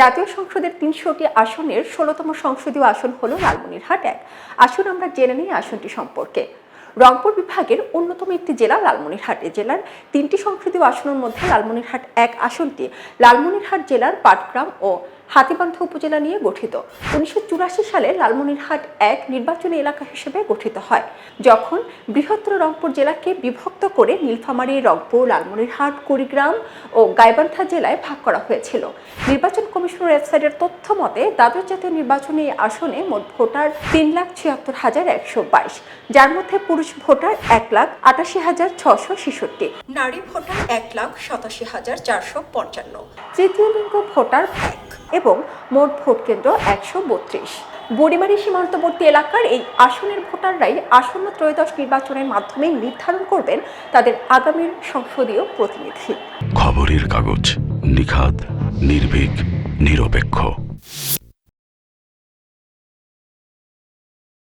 জাতীয় সংসদের তিনশোটি আসনের ষোলোতম সংসদীয় আসন হল লালমনিরহাট এক। আসুন আমরা জেনে নিই আসনটি সম্পর্কে। রংপুর বিভাগের অন্যতম একটি জেলা লালমনিরহাট। এ জেলার তিনটি সংসদীয় আসনের মধ্যে লালমনিরহাট এক আসনটি লালমনিরহাট জেলার পাটগ্রাম ও হাতিবান্ধা উপজেলা নিয়ে গঠিত। উনিশশো চুরাশি সালে লালমনিরহাট এক নির্বাচনী এলাকা হিসেবে গঠিত হয়, যখন বৃহত্তর রংপুর জেলাকে বিভক্ত করে নীলফামারী, রংপুর, লালমনিরহাট, কুড়িগ্রাম ও গাইবান্ধা জেলায় ভাগ করা হয়েছিল। নির্বাচন কমিশনের ওয়েবসাইটের তথ্য মতে দ্বাদশ জাতীয় নির্বাচনে আসনে মোট ভোটার তিন লাখ ছিয়াত্তর হাজার একশো বাইশ, যার মধ্যে পুরুষ ভোটার এক লাখ আটাশি হাজার ছশো ছেষট্টি। নারী ভোটার এক লাখ সাতাশি হাজার চারশো পঞ্চান্ন। তৃতীয় লিঙ্গ ভোটার এক। এবং মোট ভোট কেন্দ্র একশো বত্রিশ। বড়িমারি সীমান্তবর্তী এলাকার এই আসনের ভোটাররাই আসন্ন ত্রয়োদশ নির্বাচনের মাধ্যমে নির্ধারণ করবেন তাদের আগামীর সংসদীয় প্রতিনিধি। খবরের কাগজ নিখাদ, নির্ভীক, নিরপেক্ষ।